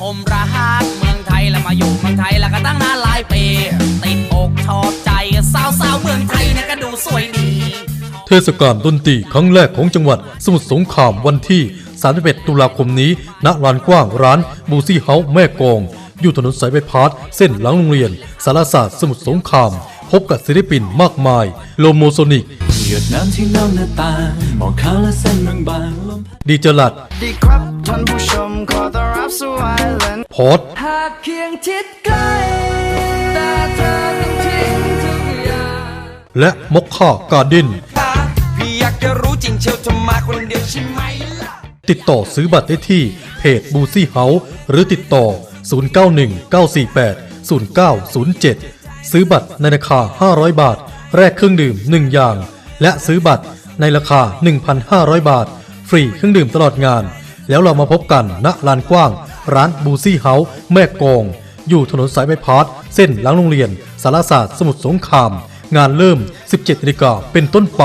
ผมรักเมืองไทยแล้วมาอยู่เมืองไทยแล้วก็ตั้งนานหลายปี ติดอกชอบใจสาวสาวๆเมืองไทยเนี่ยก็ดูสวยดี เทศกาลดนตรีครั้งแรกของจังหวัด สมุทรสงครามวันที่ 31 ตุลาคมนี้ณลานกว้างร้านบูซี่เฮาส์แม่กอง อยู่ถนนสายไปพาร์ทเส้นหลังโรงเรียน สารศาสตร์สมุทรสงคราม พบกับศิลปินมากมาย โลโมโซนิกหยดน้ำที่นอกหน้าต่างมองเขาและเส้นบางๆลมดีเจลัดดีครับท่านผู้ชมขอต้อน พอร์ตหากเพียงทิศใกล้แต่เธอต้องทิ้งทุกอย่างและมอกค่าการ์เด้นพี่อยากจะรู้จริงเชียวเธอมาคนเดียวใช่ไหมล่ะติดต่อซื้อบัตรได้ที่เพจบูซี่เฮาส์หรือติดต่อ 0919480907 ซื้อบัตรในราคา 500 บาท แรกเครื่องดื่ม 1 อย่าง และซื้อบัตรในราคา 1,500 บาท ฟรีเครื่องดื่มตลอดงาน แล้วเรามาพบกันณลานกว้าง ร้านบูซี่เฮาส์แม่กอง อยู่ถนนสายไม้พาร์ทเส้นหลังโรงเรียน สารศาสตร์สมุทรสงคราม งานเริ่ม 17นาฬิกาเป็นต้นไป